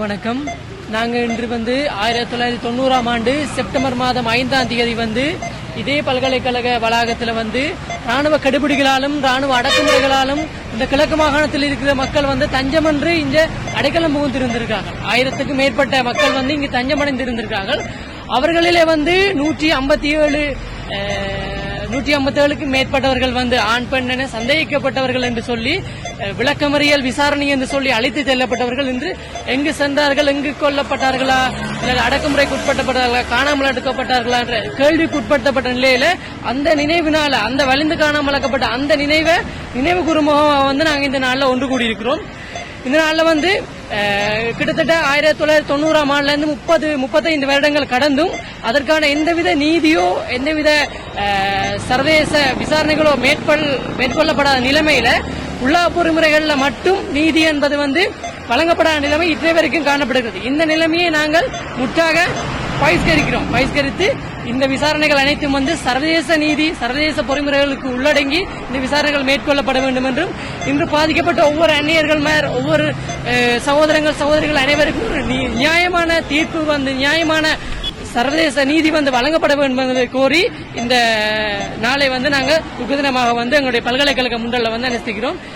வணக்கம். நாங்கள் இன்று வந்து ஆயிரத்தி தொள்ளாயிரத்தி தொண்ணூறாம் ஆண்டு செப்டம்பர் மாதம் ஐந்தாம் தேதி வந்து இதே பல்கலைக்கழக வளாகத்தில் வந்து ராணுவ கடுபிடிகளாலும் ராணுவ அடக்குமுறைகளாலும் இந்த கிழக்கு மாகாணத்தில் இருக்கிற மக்கள் வந்து தஞ்சமன்று இங்கே அடைக்கலம் புகுந்திருந்திருக்காங்க. ஆயிரத்துக்கும் மேற்பட்ட மக்கள் வந்து இங்கு தஞ்சமடைந்திருந்திருக்கார்கள். அவர்களிலே வந்து நூற்றி ஐம்பத்தி ஏழு நூற்றி ஐம்பத்தேழுக்கு மேற்பட்டவர்கள் வந்து ஆண் பெண் என சந்தேகிக்கப்பட்டவர்கள் என்று சொல்லி விளக்கமறியல் விசாரணை என்று சொல்லி அழைத்து செல்லப்பட்டவர்கள் இன்று எங்கு சென்றார்கள் எங்கு கொல்லப்பட்டார்களா இல்லை அடக்குமுறைக்கு உட்பட்டப்பட்டார்களா காணாமல் எடுக்கப்பட்டார்களா என்ற கேள்விக்குட்படுத்தப்பட்ட நிலையில அந்த நினைவினால அந்த வலிந்து காணாமல் அந்த நினைவை நினைவு குறுமுகமாக வந்து நாங்கள் இந்த நாளில் ஒன்று கூடியிருக்கிறோம். இந்த நாளில் வந்து கிட்டத்தட்ட ஆயிரத்தி தொள்ளாயிரத்தி தொண்ணூறாம் ஆண்டுல இருந்து முப்பது முப்பத்தைந்து வருடங்கள் கடந்தும் அதற்கான எந்தவித நீதியோ எந்தவித சர்வதேச விசாரணைகளோ மேற்கொள் மேற்கொள்ளப்படாத நிலைமையில உள்ளா பொறிமுறைகளில் மட்டும் நீதி என்பது வந்து வழங்கப்படாத நிலைமை இன்றைய வரைக்கும் காணப்படுகிறது. இந்த நிலைமையை நாங்கள் முற்றாக பகிஷ்கரிக்கிறோம். பகிஷ்கரித்து இந்த விசாரணைகள் அனைத்தும் வந்து சர்வதேச நீதி சர்வதேச பொறிமுறைகளுக்கு உள்ளடங்கி இந்த விசாரணைகள் மேற்கொள்ளப்பட வேண்டும் என்றும் இன்று பாதிக்கப்பட்ட ஒவ்வொரு அந்நியர்கள் மேல் ஒவ்வொரு சகோதரங்கள் சகோதரிகள் அனைவருக்கும் ஒரு நியாயமான தீர்ப்பு வந்து நியாயமான சர்வதேச நீதி வந்து வழங்கப்பட வேண்டும் என்பதை கோரி இந்த நாளை வந்து நாங்கள் துக்கு வந்து எங்களுடைய பல்கலைக்கழக முண்டலில் வந்து அனுஷ்டிக்கிறோம்.